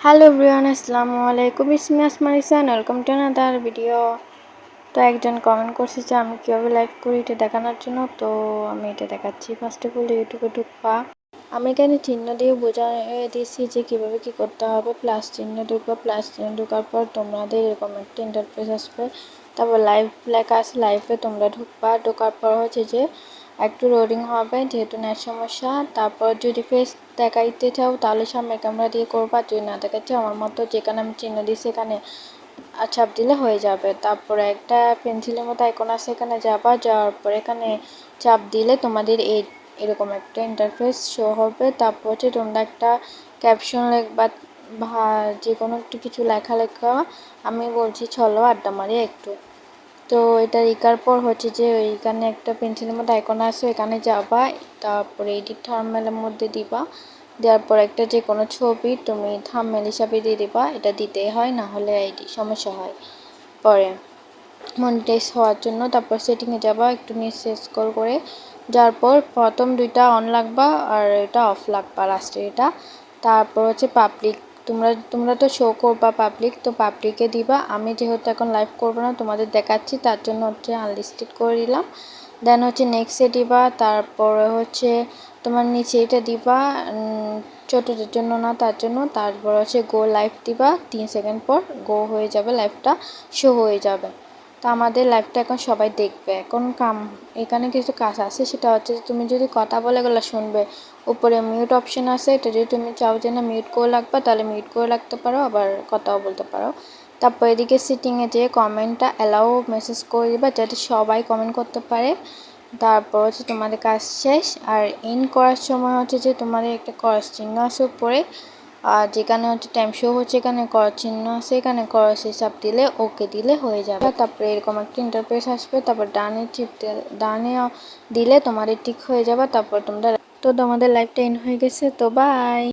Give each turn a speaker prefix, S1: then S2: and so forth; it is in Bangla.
S1: হ্যালো ব্রিয়ান আসসালামু আলাইকুম ইসমি আসমারিসান ওয়েলকাম টু আনাদার ভিডিও তো একজন কমেন্ট করছে যে, আমি কীভাবে লাইভ করি এটা দেখানোর জন্য? তো আমি এটা দেখাচ্ছি। ফার্স্ট অফ অল ইউটিউবে ঢুকবা। আমি এখানে চিহ্ন দিয়ে বোঝা দিয়েছি যে, কীভাবে কী করতে হবে। প্লাস চিহ্ন ঢুকবা প্লাস চিহ্ন ঢোকার পর তোমাদের এরকম একটা ইন্টারফেস আসবে। তারপর লাইভ লেখা আছে লাইভে তোমরা ঢুকবা। ঢোকার পর হচ্ছে যে একটু রোডিং হবে যেহেতু নেট সমস্যা। তারপর যদি ফেস দেখাইতে চাও, তাহলে সামনে ক্যামেরা দিয়ে করবা। যদি না দেখাচ্ছে আমার মতো যেখানে আমি চিহ্ন দিই সেখানে চাপ দিলে হয়ে যাবে। তারপরে একটা পেন্সিলের মতো আইকন আছে, এখানে যাবা। যাওয়ার পর এখানে চাপ দিলে তোমাদের এই, এরকম একটা ইন্টারফেস শো হবে। তারপর হচ্ছে তোমরা একটা ক্যাপশন লিখবা, বা যে কোনো একটু কিছু লেখা লেখা আমি বলছি, চলো আড্ডা মারি একটু। তো এটা লেখার পর হচ্ছে যে ওইখানে একটা পেন্সিলের মধ্যে আইকন আছে এখানে যাবা, তারপরে এডিট থার্মেলের মধ্যে দিবা, দেওয়ার পর একটা যে কোনো ছবি তুমি থাম্মেল হিসাবে দিয়ে দিবা, এটা দিতেই হয়, না হলে সমস্যা হয়। পরে মনিটাইজ হওয়ার জন্য তারপর সেটিংয়ে যাবা, একটু নিচে স্ক্রল করে যার পর প্রথম দুইটা অন লাগবা, আর এটা অফ লাগবা লাস্টে এটা। তারপর হচ্ছে পাবলিক তোমরা তোমরা তো শো করবা পাবলিক তো পাবলিকে দিবা। আমি যেহেতু এখন লাইভ করব না, তোমাদের দেখাচ্ছি, তার জন্য হচ্ছে আনলিস্টেড করে দিলাম। দেন হচ্ছে নেক্সটে দিবা, তারপরে হচ্ছে তোমার নিচে এটা দিবা ছোটোদের জন্য না, তার জন্য। তারপর হচ্ছে গো লাইভ দিবা, তিন সেকেন্ড পর গো হয়ে যাবে লাইভটা শো হয়ে যাবে। আমাদের লাইভটা এখন সবাই দেখবে। এখন কাম, এখানে কিছু কাজ আছে, সেটা হচ্ছে তুমি যদি কথা বলে গেলে শুনবে। উপরে মিউট অপশন আছে, এটা যদি তুমি চাও যে না মিউট করে রাখবা, তাহলে মিউট করে রাখতে পারো, আবার কথাও বলতে পারো। তারপর এদিকে সিটিংয়ে যেয়ে কমেন্টটা অ্যালাউ মেসেজ করে দিবা, যাতে সবাই কমেন্ট করতে পারে। তারপর হচ্ছে তোমাদের কাজ শেষ, আর ইন করার সময় হচ্ছে যে তোমাদের একটা করস চিহ্ন আছে উপরে। আর যেখানে হচ্ছে টাইম শো হচ্ছে, এখানে কর চিহ্ন আছে, এখানে হিসাব দিলে ওকে দিলে হয়ে যাবে। তারপরে এরকম একটা ইন্টারপ্রেস আসবে, তারপর ডানে চিপ ডানে দিলে তোমাদের ঠিক হয়ে যাবে, তারপর তোমরা তো তোমাদের লাইফটা এন্ড হয়ে গেছে, তো বাই